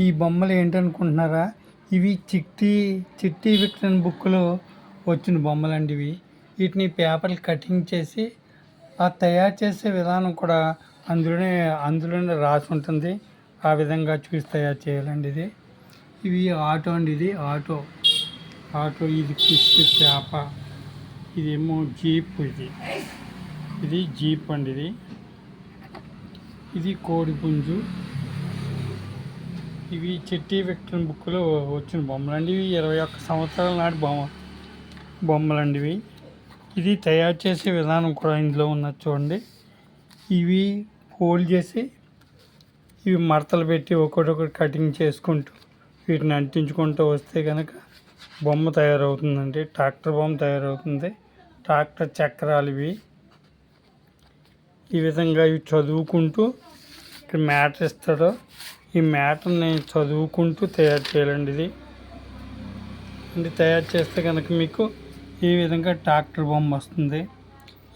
ఈ బొమ్మలు ఏంటనుకుంటున్నారా? ఇవి చిట్టి చిట్టి విక్టన్ బుక్లో వచ్చిన బొమ్మలండి ఇవి. వీటిని పేపర్లు కటింగ్ చేసి ఆ తయారు చేసే విధానం కూడా అందులోనే అందులోనే రాసి ఉంటుంది. ఆ విధంగా చూసి తయారు చేయాలండి ఇది. ఇవి ఆటో అండి ఇది ఆటో. ఆటో ఇది ఫిష్ చేప. ఇదేమో జీప్ ఇది. ఇది జీప్ అండి ఇది. ఇది కోడి పుంజు ఇవి చెట్టి విక్టన్ బుక్లో వచ్చిన బొమ్మలండి ఇవి ఇరవై ఒక్క సంవత్సరాల నాటి బొమ్మ బొమ్మలండి ఇవి. ఇది తయారు చేసే విధానం కూడా ఇందులో ఉన్నది చూడండి. ఇవి ఫోల్డ్ చేసి ఇవి మడతలు పెట్టి ఒకటొకటి కటింగ్ చేసుకుంటూ వీటిని అంటించుకుంటూ వస్తే కనుక బొమ్మ తయారవుతుందండి. ట్రాక్టర్ బొమ్మ తయారవుతుంది. ట్రాక్టర్ చక్రాలు ఇవి. ఈ విధంగా ఇవి చదువుకుంటూ ఇక్కడ మ్యాటర్ ఇస్తాడో ఈ మ్యాటర్ని చదువుకుంటూ తయారు చేయాలండి ఇది. ఇది తయారు చేస్తే కనుక మీకు ఈ విధంగా ట్రాక్టర్ బొమ్మ వస్తుంది.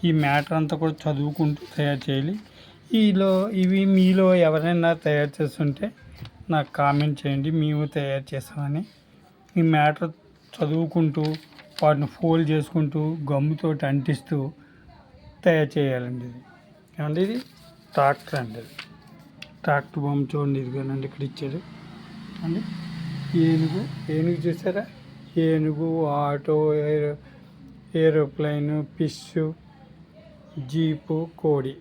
ఈ మ్యాటర్ అంతా కూడా చదువుకుంటూ తయారు చేయాలి. ఈలో ఇవి మీలో ఎవరైనా తయారు చేస్తుంటే నాకు కామెంట్ చేయండి. మేము తయారు చేస్తామని. ఈ మ్యాటర్ చదువుకుంటూ వాటిని ఫోల్డ్ చేసుకుంటూ గమ్ముతో అంటిస్తూ తయారు చేయాలండి ఇది. ఏమండి ఇది? ట్రాక్టర్ అండి ఇది. ట్రాక్టర్ బొమ్మ చూడండి ఇదిగోనండి ఇక్కడ ఇచ్చారు అండి ఏనుగు ఏనుగు చూసారా? ఏనుగు auto aero aeroplane fish jeep కోడి.